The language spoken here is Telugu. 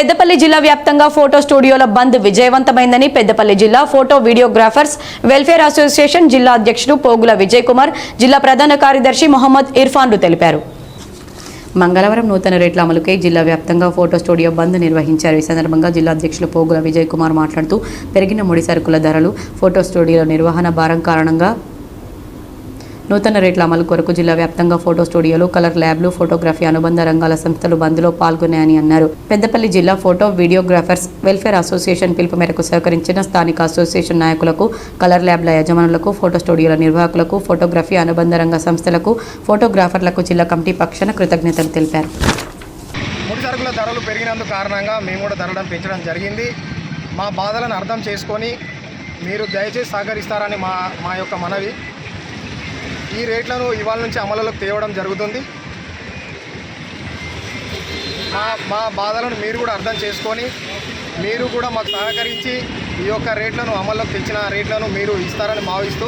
పెద్దపల్లి జిల్లా వ్యాప్తంగా ఫోటో స్టూడియోల బంద్ విజయవంతమైందని పెద్దపల్లి జిల్లా ఫోటో వీడియోగ్రాఫర్స్ వెల్ఫేర్ అసోసియేషన్ జిల్లా అధ్యక్షుడు పోగుల విజయ్ కుమార్ జిల్లా ప్రధాన కార్యదర్శి మొహమ్మద్ ఇర్ఫాన్లు తెలిపారు. మంగళవారం నూతన రేట్ల అమలుకై జిల్లా వ్యాప్తంగా ఫోటో స్టూడియో బంద్ నిర్వహించారు. ఈ సందర్భంగా జిల్లా అధ్యక్షులు పోగుల విజయ్ కుమార్ మాట్లాడుతూ పెరిగిన ముడి సరుకుల ధరలు ఫోటో స్టూడియోల నిర్వహణ భారం కారణంగా నూతన రేట్ల అమలు కొరకు జిల్లా వ్యాప్తంగా ఫోటో స్టూడియోలు కలర్ ల్యాబ్లు ఫోటోగ్రఫీ అనుబంధ రంగాల సంస్థలు బంద్లో పాల్గొన్నాయని అన్నారు. పెద్దపల్లి జిల్లా ఫోటో వీడియోగ్రాఫర్స్ వెల్ఫేర్ అసోసియేషన్ పిలుపు మేరకు సహకరించిన స్థానిక అసోసియేషన్ నాయకులకు కలర్ ల్యాబ్ల యజమానులకు ఫోటో స్టూడియోల నిర్వాహకులకు ఫోటోగ్రఫీ అనుబంధ రంగ సంస్థలకు ఫోటోగ్రాఫర్లకు జిల్లా కమిటీ పక్షాన కృతజ్ఞతలు తెలిపారు. ముడి సరుకుల ధరలు పెరిగినందుకు కారణంగా మేము కూడా ధరలను పెంచడం జరిగింది. మా బాధలను అర్థం చేసుకొని మీరు దయచేసి సహకరిస్తారని మా మా యొక్క మనవి. ఈ రేట్లను ఇవాళ నుంచి అమలులోకి తేవడం జరుగుతుంది. మా మా బాధలను మీరు కూడా అర్థం చేసుకొని మీరు కూడా మాకు సహకరించి ఈ యొక్క రేట్లను అమల్లోకి తెచ్చిన రేట్లను మీరు ఇస్తారని భావిస్తూ